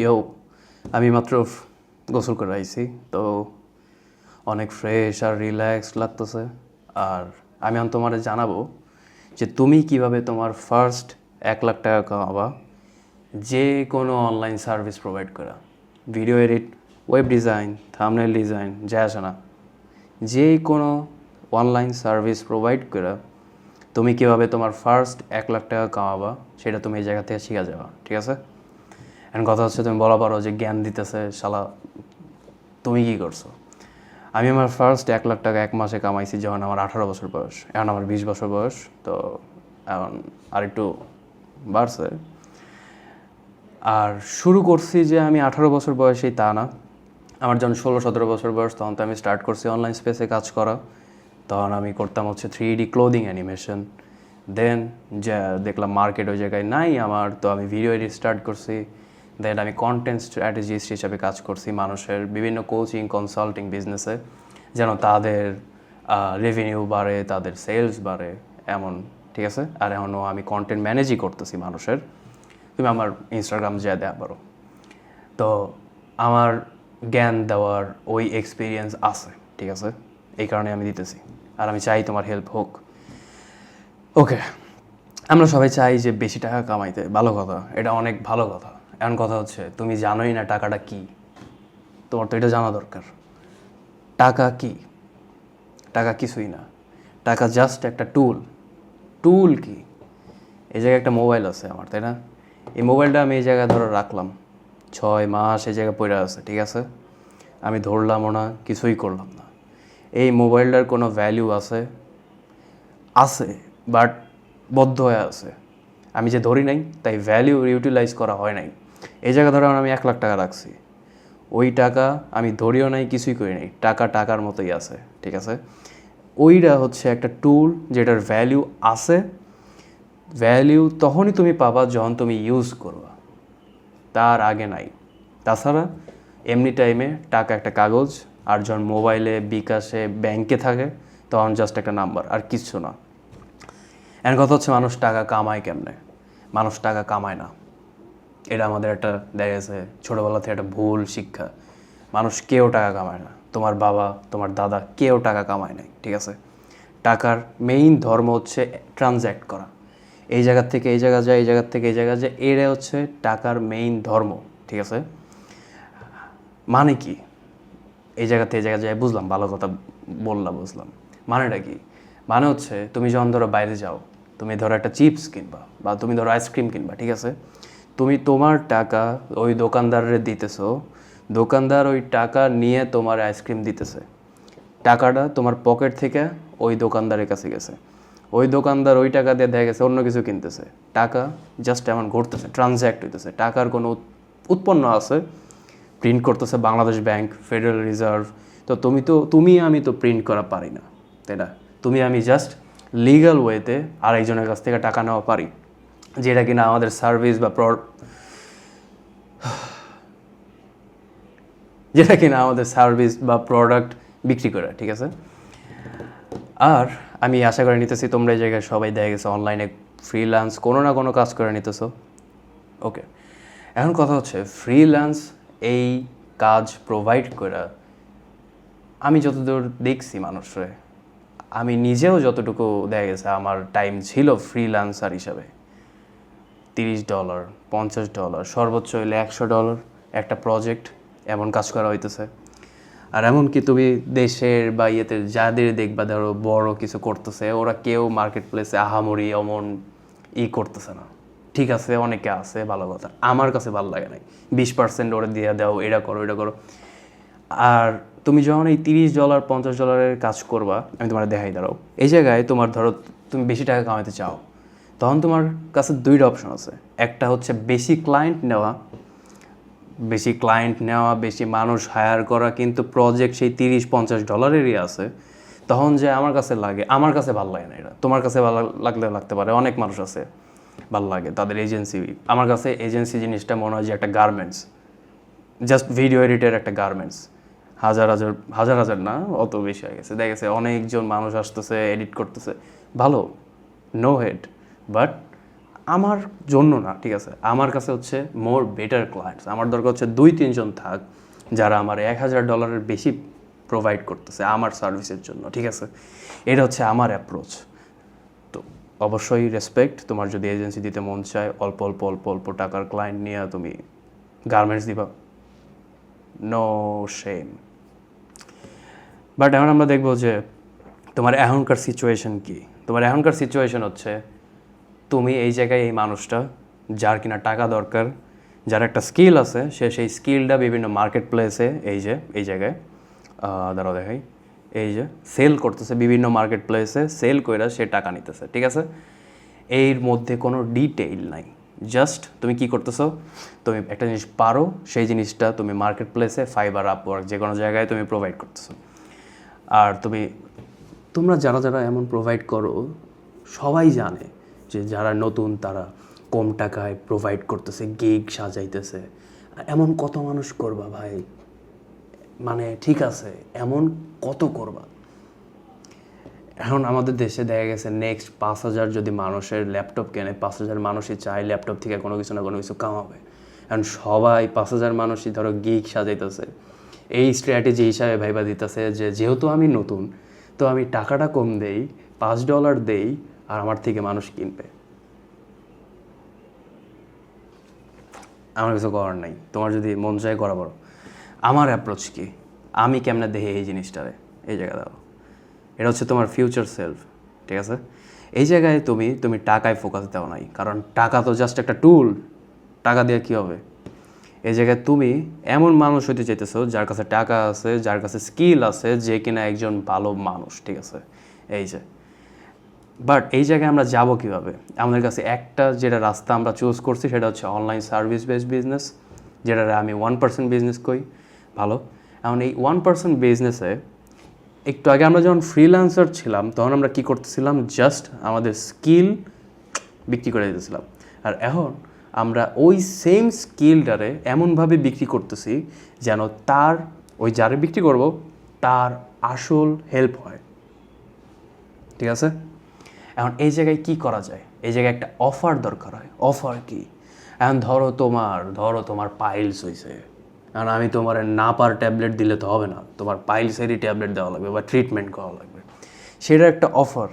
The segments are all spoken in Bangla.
ইয়ো আমি মাত্র গোসল করে আইছি, তো অনেক ফ্রেশ আর রিল্যাক্স লাগতেছে। আর আমি এখন তোমার জানাব যে তুমি কীভাবে তোমার ফার্স্ট এক লাখ টাকা কামাবা, যে কোনো অনলাইন সার্ভিস প্রোভাইড করা। Video edit, web design thumbnail design যা আসে না। যে কোনো অনলাইন সার্ভিস প্রোভাইড করা, তুমি কীভাবে তোমার ফার্স্ট এক লাখ টাকা কামাবা, সেটা তুমি এই জায়গা থেকে শিখা যাবা, ঠিক আছে? এখন কথা হচ্ছে, তুমি বলা পারো যে জ্ঞান দিতেছে, শালা, তুমি কি করছ? আমি আমার ফার্স্ট এক লাখ টাকা এক মাসে কামাইছি যখন আমার আঠারো বছর বয়স। এখন আমার বিশ বছর বয়স, তো এখন আর একটু বাড়ছে। আর শুরু করছি যে আমি আঠারো বছর বয়সেই তা না। আমার যখন ষোলো সতেরো বছর বয়স, তখন তো আমি স্টার্ট করছি অনলাইন স্পেসে কাজ করা। তখন আমি করতাম হচ্ছে three D clothing animation then যে দেখলাম মার্কেট ওই জায়গায় নাই আমার, তো আমি ভিডিও এডিট স্টার্ট করছি। দেন আমি কন্টেন্ট স্ট্র্যাটেজিস্ট হিসাবে কাজ করছি মানুষের বিভিন্ন কোচিং কনসাল্টিং বিজনেসে যেন তাদের রেভিনিউ বাড়ে, তাদের সেলস বাড়ে, এমন, ঠিক আছে? আর এখনও আমি কন্টেন্ট ম্যানেজই করতেছি মানুষের। তুমি আমার ইনস্টাগ্রাম যা দেওয়া পারো। তো আমার জ্ঞান দেওয়ার ওই এক্সপিরিয়েন্স আছে, ঠিক আছে? এই কারণে আমি দিতেছি। আর আমি চাই তোমার হেল্প হোক। ওকে আমরা সবাই চাই যে বেশি টাকা কামাইতে। ভালো কথা। এটা অনেক ভালো কথা। এমন কথা হচ্ছে, তুমি জানোই না টাকাটা কি। তোমার তো এটা জানা দরকার। টাকা কি? টাকা কিছুই না। টাকা জাস্ট একটা টুল টুল কি? এই জায়গায় একটা মোবাইল আছে আমার, তাই না? এই মোবাইলটা আমি এই জায়গায় ধরো রাখলাম। ছয় মাস এই জায়গায় পড়ে আছে, ঠিক আছে? আমি ধরলামও না, কিছুই করলাম না। এই মোবাইলটার কোনো ভ্যালু আছে? আছে বাট বদ্ধ হয়ে আছে। আমি যে ধরি নাই, তাই ভ্যালিউ ইউটিলাইজ করা হয় নাই। এই জায়গা ধরো আমি এক লাখ টাকা রাখছি। ওই টাকা আমি ধরিও নাই, কিছুই করি নাই। টাকা টাকার মতোই আছে, ঠিক আছে? ওইটা হচ্ছে একটা টুল যেটার ভ্যালিউ আছে। ভ্যালিউ তখনই তুমি পাবা যখন তুমি ইউজ করবা। তার আগে নাই। তাছাড়া এমনি টাইমে টাকা একটা কাগজ আর যখন মোবাইলে বিকাশে ব্যাংকে থাকে, তখন জাস্ট একটা নাম্বার আর কিচ্ছু না। এর কথা হচ্ছে মানুষ টাকা কামায় কেমনে? মানুষ টাকা কামায় না। এটা আমাদের একটা, দেখা গেছে, ছোটোবেলা থেকে একটা ভুল শিক্ষা। মানুষ কেউ টাকা কামায় না। তোমার বাবা, তোমার দাদা কেউ টাকা কামায় নাই, ঠিক আছে? টাকার মেইন ধর্ম হচ্ছে ট্রানজ্যাক্ট করা। এই জায়গার থেকে এই জায়গা যায়, এই জায়গার থেকে এই জায়গা যায় এটা হচ্ছে টাকার মেইন ধর্ম, ঠিক আছে? মানে কি? এই জায়গা থেকে এই জায়গা যায়, বুঝলাম, ভালো কথা বললাম, বুঝলাম। মানেটা কি? মানে হচ্ছে, তুমি যখন ধরো বাইরে যাও, তুমি ধরো একটা চিপস কিনবা, বা তুমি ধরো আইসক্রিম কিনবা, ঠিক আছে? তুমি তোমার টাকা ওই দোকানদারের দিতেছো, দোকানদার ওই টাকা নিয়ে তোমার আইসক্রিম দিতেছে। টাকাটা তোমার পকেট থেকে ওই দোকানদারের কাছে গেছে। ওই দোকানদার ওই টাকা দিয়ে দেখা গেছে, অন্য কিছু কিনতেছে। টাকা জাস্ট এমন ঘুরতেছে ট্রানজ্যাক্ট হইতেছে। টাকার কোনো উৎ- উৎপন্ন আছে? প্রিন্ট করতেছে বাংলাদেশ ব্যাংক ফেডারেল রিজার্ভ তো তুমি তো, তুমি আমি তো প্রিন্ট করা পারি না, তাই না? তুমি আমি জাস্ট লিগ্যাল ওয়েতে আরেকজনের কাছ থেকে টাকা নেওয়া পারি। যেটা কিনা আমাদের সার্ভিস বা প্র যেটা কিনা আমাদের সার্ভিস বা প্রোডাক্ট বিক্রি করে, ঠিক আছে? আর আমি আশা করে নিতেছি তোমরা এই জায়গায় সবাই দেখা গেছে অনলাইনে ফ্রিল্যান্স কোনো না কোনো কাজ করে নিতেছো। ওকে এখন কথা হচ্ছে ফ্রিল্যান্স এই কাজ প্রোভাইড করা, আমি যতদূর দেখছি মানুষরে, আমি নিজেও যতটুকু দেখা গেছে আমার টাইম ছিল ফ্রিল্যান্সার হিসাবে। তিরিশ ডলার, পঞ্চাশ ডলার, সর্বোচ্চ হইলে একশো ডলার একটা প্রজেক্ট এমন কাজ করা হইতেছে। আর এমনকি তুমি দেশের বা ইয়েতে যাদের দেখবা ধরো বড় কিছু করতেছে, ওরা কেউ মার্কেট প্লেসে আহামরি অমন ই করতেছে না। ঠিক আছে, অনেকে আছে, ভালো কথা। আমার কাছে ভালো লাগে নাই। বিশ পার্সেন্ট ওরা দিয়ে দাও, এটা করো এটা করো। আর তুমি যখন এই তিরিশ ডলার, পঞ্চাশ ডলারের কাজ করবা, আমি তোমার দেখাই, দাঁড়াও। এই জায়গায় তোমার ধরো তুমি বেশি টাকা কামাইতে চাও তখন তোমার কাছে দুইটা অপশন আছে। একটা হচ্ছে বেশি ক্লায়েন্ট নেওয়া, বেশি ক্লায়েন্ট নেওয়া, বেশি মানুষ হায়ার করা, কিন্তু প্রজেক্ট সেই তিরিশ, পঞ্চাশ ডলারেরই আছে। তখন যে আমার কাছে লাগে, আমার কাছে ভালো লাগে না এটা। তোমার কাছে ভালো লাগলে লাগতে পারে, অনেক মানুষ আছে, ভালো লাগে, তাদের এজেন্সি আমার কাছে এজেন্সি জিনিসটা মনে হয় যে একটা গার্মেন্টস জাস্ট ভিডিও এডিটের একটা গার্মেন্টস হাজার হাজার হাজার হাজার না, অত বেশি হয়ে গেছে। দেখা গেছে অনেকজন মানুষ আসতেছে এডিট করতেছে, ভালো নো হেড বাট আমার জন্য না, ঠিক আছে? আমার কাছে হচ্ছে মোর বেটার ক্লায়েন্টস আমার দরকার হচ্ছে দুই, তিনজন থাক যারা আমার এক হাজার ডলারের বেশি প্রোভাইড করতেছে আমার সার্ভিসের জন্য, ঠিক আছে? এটা হচ্ছে আমার অ্যাপ্রোচ তো অবশ্যই রেসপেক্ট তোমার যদি এজেন্সি দিতে মন চায়, অল্প অল্প অল্প অল্প টাকার ক্লায়েন্ট নিয়ে তুমি গার্মেন্টস দিবা। নো সেম বাট এখন আমরা দেখব যে তোমার এখনকার সিচুয়েশন কি? তোমার এখনকার সিচুয়েশন হচ্ছে তুমি এই জায়গায় এই মানুষটা, যার কিনা টাকা দরকার, যার একটা স্কিল আছে, সে সেই স্কিলটা বিভিন্ন মার্কেট প্লেসে এই যে, এই জায়গায় দাঁড়াও দেখাই, এই যে সেল করতেছে বিভিন্ন মার্কেট প্লেসে সেল কইরা সে টাকা নিতেছে, ঠিক আছে? এর মধ্যে কোনো ডিটেইল নাই। জাস্ট তুমি কি করতেছো? তুমি একটা জিনিস পারো, সেই জিনিসটা তুমি মার্কেট প্লেসে ফাইবার আপওয়ার্ক যে কোনো জায়গায় তুমি প্রোভাইড করতেছো। আর তুমি, তোমরা যারা যারা এমন প্রোভাইড করো, সবাই জানে যে যারা নতুন, তারা কম টাকায় প্রোভাইড করতেছে গিগ সাজাইতেছে। এমন কত মানুষ করবা ভাই? মানে ঠিক আছে, এমন কত করবা? এখন আমাদের দেশে দেখা গেছে নেক্সট পাঁচ হাজার যদি মানুষের ল্যাপটপ কেনে, পাঁচ হাজার মানুষই চায় ল্যাপটপ থেকে কোনো কিছু না কোনো কিছু কামাবে। এখন সবাই পাঁচ হাজার মানুষই ধরো গিক সাজাইতেছে। এই স্ট্র্যাটেজি হিসাবে ভাইবা দিতেছে যে, যেহেতু আমি নতুন, তো আমি টাকাটা কম দেই, পাঁচ ডলার দেই আর আমার থেকে মানুষ কিনবে। আমার কিছু করার নাই। তোমার যদি মন চায় করা বড় আমার অ্যাপ্রোচ কি? আমি কেমনে দেখি এই জিনিসটারে? এই জায়গা দাও এটা হচ্ছে তোমার ফিউচার সেলফ ঠিক আছে? এই জায়গায় তুমি তুমি টাকায় ফোকাস দাও নাই। কারণ টাকা তো জাস্ট একটা টুল টাকা দিয়ে কী হবে? এই জায়গায় তুমি এমন মানুষ হইতে চাইতেছো যার কাছে টাকা আছে, যার কাছে স্কিল আছে, যে কিনা একজন ভালো মানুষ, ঠিক আছে? এই যে। বাট এই জায়গায় আমরা যাব কীভাবে? আমাদের কাছে একটা যেটা রাস্তা আমরা চুজ করছি সেটা হচ্ছে অনলাইন সার্ভিস বেসড বিজনেস যেটা আমি ওয়ান পার্সেন্ট বিজনেস করি। ভালো। এখন এই ওয়ান পার্সেন্ট বিজনেসে একটু আগে আমরা যখন ফ্রিল্যান্সার ছিলাম, তখন আমরা কি করতেছিলাম? জাস্ট আমাদের স্কিল বিক্রি করে দিতেছিলাম। আর এখন আমরা ওই সেম স্কিলটারে এমনভাবে বিক্রি করতেছি যেন তার, ওই যারে বিক্রি করব, তার আসল হেল্প হয়। ঠিক আছে? এখন এই জায়গায় কি করা যায়? এই জায়গায় একটা অফার দরকার হয়। অফার কি? এখন ধরো তোমার ধরো তোমার পাইলস হয়েছে কারণ আমি তোমার না পার ট্যাবলেট দিলে তো হবে না। তোমার পাইলসেরই ট্যাবলেট দেওয়া লাগবে বা ট্রিটমেন্ট করা লাগবে। সেটা একটা অফার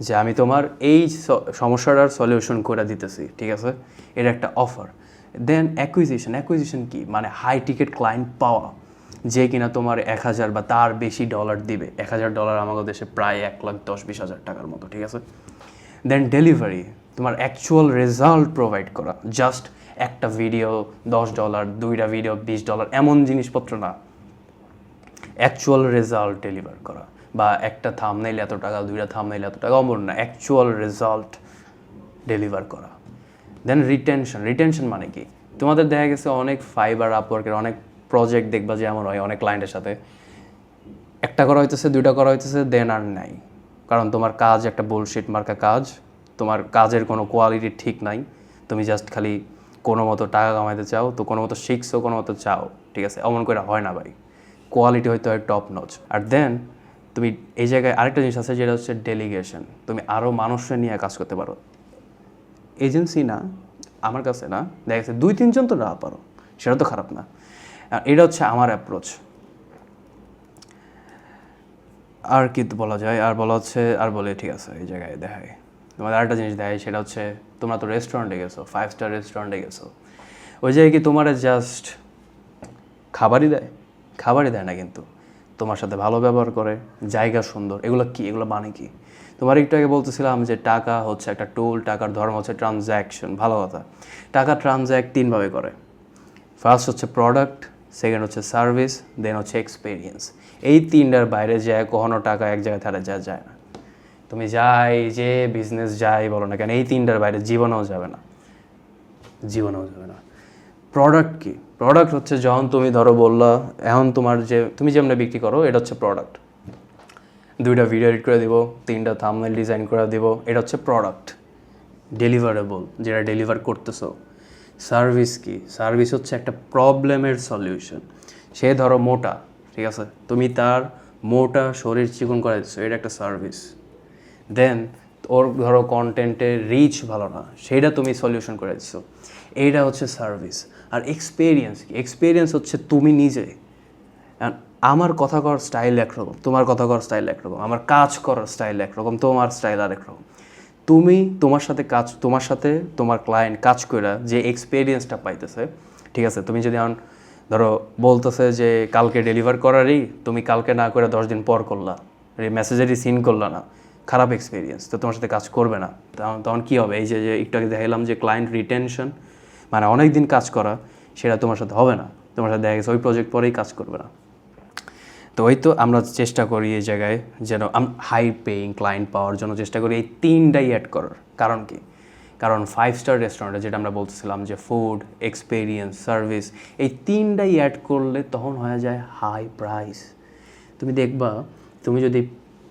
যে আমি তোমার এই সমস্যাটার সলিউশন করে দিতেছি, ঠিক আছে? এটা একটা অফার দেন অ্যাকুইজিশন অ্যাকুইজিশন কি? মানে হাই টিকেট ক্লায়েন্ট পাওয়া। যে কিনা তোমার এক হাজার বা তার বেশি ডলার দিবে। এক হাজার ডলার আমাদের দেশে প্রায় এক লাখ দশ বিশ হাজার টাকার মতো, ঠিক আছে? দেন ডেলিভারি তোমার অ্যাকচুয়াল রেজাল্ট প্রোভাইড করা। জাস্ট একটা ভিডিও দশ ডলার দুইটা ভিডিও বিশ ডলার এমন জিনিসপত্র না। অ্যাকচুয়াল রেজাল্ট ডেলিভার করা। বা একটা থামনাইল এত টাকা, দুইটা থাম নাইলে এত টাকা, অমর না। অ্যাকচুয়াল রেজাল্ট ডেলিভার করা। দেন রিটেনশন রিটেনশন মানে কি? তোমাদের দেখা গেছে অনেক ফাইবার আপওয়ার্কের অনেক প্রজেক্ট দেখবা যে এমন হয়, অনেক ক্লায়েন্টের সাথে। একটা করা হইতেছে, দুইটা করা হইতেছে দেন আর নাই। কারণ তোমার কাজ একটা বুলশিট মার্কা কাজ, তোমার কাজের কোনো কোয়ালিটি ঠিক নাই, তুমি জাস্ট খালি কোনো মতো টাকা কামাইতে চাও, তো কোনো মতো শিখছো, কোনো মতো চাও, ঠিক আছে? এমন করে হয় না ভাই। কোয়ালিটি হয়তো হয় টপ নচ আর দেন তুমি এই জায়গায় আরেকটা জিনিস আছে, যেটা হচ্ছে ডেলিগেশন তুমি আরও মানুষের নিয়ে কাজ করতে পারো। এজেন্সি না, আমার কাছে না, দেখা গেছে দুই তিনজন তো না পারো। সেটা তো খারাপ না। এটা হচ্ছে আমার অ্যাপ্রোচ আর কি বলা যায়? আর বলা হচ্ছে, আর বলে ঠিক আছে, এই জায়গায় দেখায় তোমাদের আরেকটা জিনিস দেখায় সেটা হচ্ছে তোমরা তো রেস্টুরেন্টে গেছো ফাইভ স্টার রেস্টুরেন্টে গেছো। ওই জায়গায় কি তোমার জাস্ট খাবারই দেয়? খাবারই দেয় না কিন্তু। তোমার সাথে ভালো ব্যবহার করে, জায়গা সুন্দর, এগুলো কি? এগুলো মানে কি? তোমার একটু আগে বলতেছিলাম যে টাকা হচ্ছে একটা টোল টাকার ধর্ম হচ্ছে ট্রানজ্যাকশন ভালো কথা। টাকা ট্রানজ্যাক্ট তিনভাবে করে। ফার্স্ট হচ্ছে প্রোডাক্ট সেকেন্ড হচ্ছে সার্ভিস দেন হচ্ছে এক্সপিরিয়েন্স এই তিনটার বাইরে যায় কখনো টাকা এক জায়গায় থাকা যা যায় না। তুমি যাই, যে বিজনেস যাই বলো না কেন, এই তিনটার বাইরে জীবনেও যাবে না। জীবনেও যাবে না। প্রোডাক্ট কি? প্রোডাক্ট হচ্ছে যখন তুমি ধরো বললা, এখন তোমার যে, তুমি যেমন বিক্রি করো, এটা হচ্ছে প্রোডাক্ট দুইটা ভিডিও এডিট করে দিব, তিনটা থামনেল ডিজাইন করে দিব, এটা হচ্ছে প্রোডাক্ট ডেলিভারেবল যেটা ডেলিভার করতেছো। সার্ভিস কি? সার্ভিস হচ্ছে একটা প্রবলেমের সলিউশন। সে ধরো মোটা, ঠিক আছে? তুমি তার মোটা শরীর চিকন করে দিচ্ছ এটা একটা সার্ভিস। দেন ওর ধরো কন্টেন্টের রিচ ভালো না, সেটা তুমি সলিউশন করে দিচ্ছ এইটা হচ্ছে সার্ভিস। আর এক্সপিরিয়েন্স কি? এক্সপিরিয়েন্স হচ্ছে তুমি নিজে। আমার কথা করার স্টাইল একরকম, তোমার কথা করার স্টাইল একরকম, আমার কাজ করার স্টাইল একরকম, তোমার স্টাইল আর একরকম তুমি তোমার সাথে কাজ, তোমার সাথে তোমার ক্লায়েন্ট কাজ করে যে এক্সপিরিয়েন্সটা পাইতেছে, ঠিক আছে? তুমি যদি এখন ধরো বলতেছে যে কালকে ডেলিভার করারই, তুমি কালকে না করে দশ দিন পর করলা মেসেজেরই সিন করলা না, খারাপ এক্সপিরিয়েন্স তো তোমার সাথে কাজ করবে না। তখন কী হবে? এই যে যে একটু আগে দেখালাম যে ক্লায়েন্ট রিটেনশন মানে অনেক দিন কাজ করা, সেটা তোমার সাথে হবে না। তোমার সাথে দেখা গেছে, ওই প্রজেক্ট পরেই কাজ করবে না। তো ওই তো আমরা চেষ্টা করি এই জায়গায় যেন হাই পেইং ক্লায়েন্ট পাওয়ার জন্য চেষ্টা করি এই তিনটাই অ্যাড করার। কারণ কি? কারণ ফাইভ স্টার রেস্টুরেন্টে যেটা আমরা বলতেছিলাম যে ফুড এক্সপেরিয়েন্স সার্ভিস এই তিনটাই অ্যাড করলে তখন হয়ে যায় হাই প্রাইস তুমি দেখবা, তুমি যদি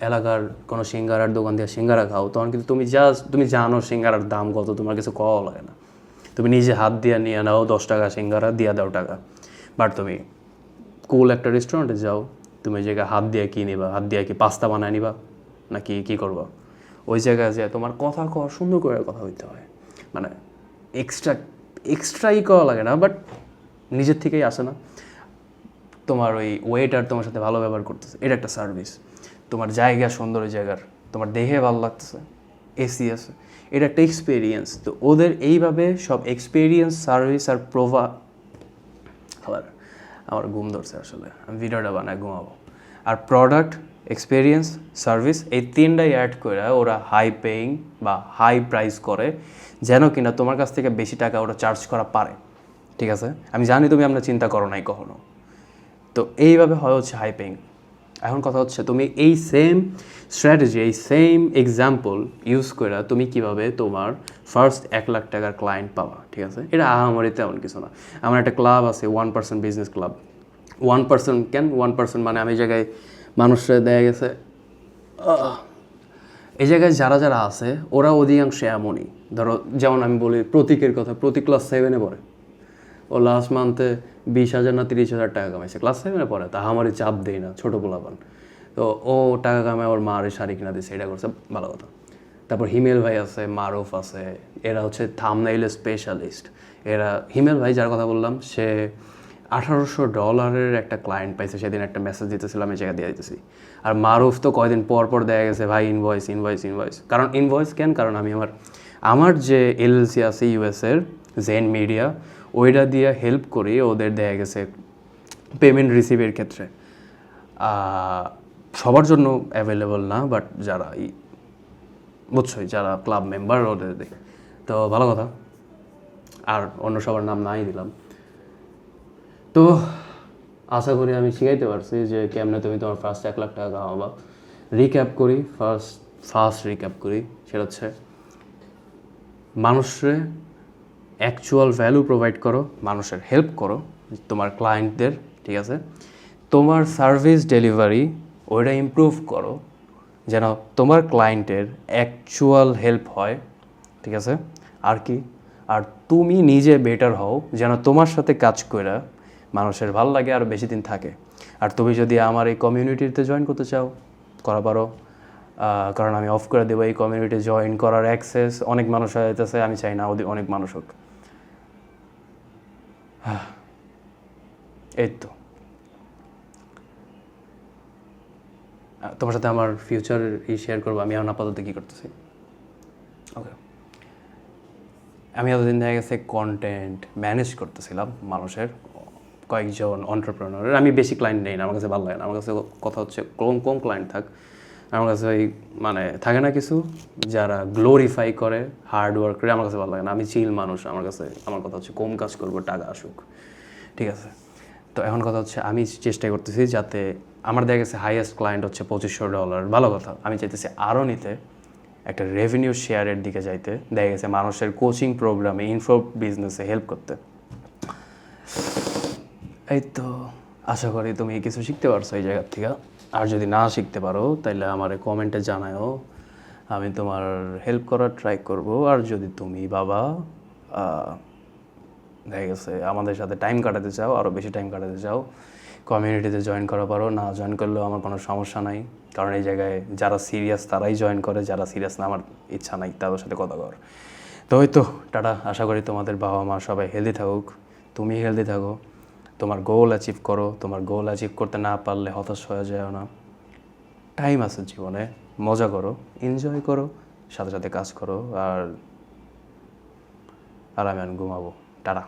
এলাকার কোনো সিঙ্গারার দোকান দিয়ে সিঙ্গারা খাও, তখন কিন্তু তুমি জাস্ট তুমি জানো সিঙ্গারার দাম কত, তোমার কিছু কওয়া লাগে না। তুমি নিজে হাত দিয়ে নিয়ে নাও, দশ টাকা সিঙ্গারা, দিয়ে দাও টাকা। বাট তুমি কুল একটা রেস্টুরেন্টে যাও তুমি ওই জায়গায় হাত দিয়ে কী নিবা? হাত দিয়ে কি পাস্তা বানায় নিবা? নাকি কী করবা? ওই জায়গায় যে তোমার কথা কওয়া, সুন্দর করে কথা হইতে হয়। মানে এক্সট্রা এক্সট্রাই করা লাগে না বাট নিজের থেকেই আসে না। তোমার ওই ওয়েটার তোমার সাথে ভালো ব্যবহার করতেছে। এটা একটা সার্ভিস তোমার জায়গা সুন্দর ওই জায়গার। তোমার দেহে ভালো লাগতেছে। এসি আছে। এটা একটা এক্সপিরিয়েন্স তো ওদের এইভাবে সব এক্সপিরিয়েন্স সার্ভিস আর প্রভা আবার আমার ঘুম ধরছে আসলে। আমি ভিডিওটা বানায় ঘুমাবো। আর প্রোডাক্ট এক্সপিরিয়েন্স সার্ভিস এই তিনটাই অ্যাড করে ওরা হাই পেইং বা হাই প্রাইস করে, যেন কিনা তোমার কাছ থেকে বেশি টাকা ওরা চার্জ করা পারে। ঠিক আছে? আমি জানি তুমি আমরা চিন্তা করো নাই কখনো। তো এইভাবে হয় হচ্ছে হাই পেইং এখন কথা হচ্ছে, তুমি এই সেম স্ট্র্যাটেজি এই সেম এক্সাম্পল ইউজ করে তুমি কীভাবে তোমার ফার্স্ট এক লাখ টাকার ক্লায়েন্ট পাবা, ঠিক আছে? এটা আহামরি তেমন কিছু না। আমার একটা ক্লাব আছে one percent business club one percent কেন? ওয়ান পার্সেন্ট মানে আমি জায়গায় মানুষরা দেয়া গেছে এই জায়গায় যারা যারা আছে, ওরা অধিকাংশে এমনই। ধরো, যেমন আমি বলি প্রতীকের কথা, প্রতীক ক্লাস সেভেনে পড়ে। ও লাস্ট মান্থে বিশ হাজার না তিরিশ হাজার টাকা কামাইছে। ক্লাস সেভেনে পড়ে তা আমারই চাপ দেই না, ছোটো পোলাপান। তো ও টাকা কামায় ওর মার শাড়ি কিনা দিচ্ছে এটা করছে, ভালো কথা। তারপর হিমেল ভাই আছে, মারুফ আছে, এরা হচ্ছে থামনাইলের স্পেশালিস্ট এরা, হিমেল ভাই যার কথা বললাম, সে আঠারোশো ডলারের একটা ক্লায়েন্ট পাইছে, সেদিন একটা মেসেজ দিতেছিলাম, এই জায়গা দিয়ে দিতেছি। আর মারুফ তো কয়দিন পর পর দেখা গেছে, ভাই ইনভয়েস ইনভয়েস ইনভয়েস কারণ ইনভয়েস কেন? কারণ আমি আমার আমার যে এলএলসি আছে ইউএসের জেন মিডিয়া ওইটা দিয়ে হেল্প করি, ওদের দেখা গেছে পেমেন্ট রিসিভের ক্ষেত্রে। সবার জন্য অ্যাভেলেবল না বাট যারা ই- বুঝছোই, যারা ক্লাব মেম্বার ওদের দিকে তো ভালো কথা। আর অন্য সবার নাম নাই দিলাম। তো আশা করি আমি শিখাইতে পারছি যে কেমনে তুমি তোমার ফার্স্ট এক লাখ টাকা কামাবা। রিক্যাপ করি ফার্স্ট ফার্স্ট রিক্যাপ করি, সেটা হচ্ছে মানুষরে অ্যাকচুয়াল ভ্যালু প্রোভাইড করো, মানুষের হেল্প করো, তোমার ক্লায়েন্টদের ঠিক আছে? তোমার সার্ভিস ডেলিভারি ওইটা ইমপ্রুভ করো, যেন তোমার ক্লায়েন্টের অ্যাকচুয়াল হেল্প হয়, ঠিক আছে? আর কি? আর তুমি নিজে বেটার হও, যেন তোমার সাথে কাজ করে মানুষের ভালো লাগে আর বেশি দিন থাকে। আর তুমি যদি আমার এই কমিউনিটিতে জয়েন করতে চাও, করা পারো। কারণ আমি অফ করে দেবো এই কমিউনিটি জয়েন করার অ্যাক্সেস অনেক মানুষ হয়ে যেতেছে আমি চাই না অনেক মানুষ হোক। আহ, এই তো তোমার সাথে আমার ফিউচার ই শেয়ার করব আমি এখন আপাতত কী করতেছি? ওকে আমি এতদিন দেখা গেছে কন্টেন্ট ম্যানেজ করতেছিলাম মানুষের কয়েকজন অন্টারপ্রেনারের আমি বেশি ক্লায়েন্ট নেই না আমার কাছে ভালো লাগে না। আমার কাছে কথা হচ্ছে কম কম ক্লায়েন্ট থাক আমার কাছে ওই মানে থাকে না কিছু যারা গ্লোরিফাই করে হার্ড ওয়ার্ক করে, আমার কাছে ভালো লাগে না। আমি চিল মানুষ, আমার কাছে, আমার কথা হচ্ছে কম কাজ করব, টাকা আসুক। ঠিক আছে? তো এখন কথা হচ্ছে, আমি চেষ্টা করতেছি যাতে আমার দেখা গেছে হাইয়েস্ট ক্লায়েন্ট হচ্ছে পঁচিশশো ডলার ভালো কথা, আমি চাইতেছি আরও নিতে একটা রেভিনিউ শেয়ারের দিকে যাইতে। দেখা গেছে মানুষের কোচিং প্রোগ্রামে ইনফো বিজনেসে হেল্প করতে। এই তো, আশা করি তুমি কিছু শিখতে পারছ এই জায়গার থেকে। আর যদি না শিখতে পারো তাহলে আমার কমেন্টে জানাও আমি তোমার হেল্প করার ট্রাই করব। আর যদি তুমি বাবা দেখা গেছে আমাদের সাথে টাইম কাটাতে চাও আরও বেশি টাইম কাটাতে চাও কমিউনিটিতে জয়েন করা পারো। না জয়েন করলেও আমার কোনো সমস্যা নাই। কারণ এই জায়গায় যারা সিরিয়াস তারাই জয়েন করে, যারা সিরিয়াস না আমার ইচ্ছা নাই, তাদের সাথে কথা কর তো ওই তো, টাটা। আশা করি তোমাদের বাবা মা সবাই হেলদি থাকুক। তুমি হেলদি থাকো। তোমার গোল অ্যাচিভ করো, তোমার গোল অ্যাচিভ করতে না পারলে হতাশ হয়ে যায় না। টাইম আছে জীবনে, মজা করো এনজয় করো, সাথে সাথে কাজ করো, আর আর আমি ঘুমাবো। টাটা।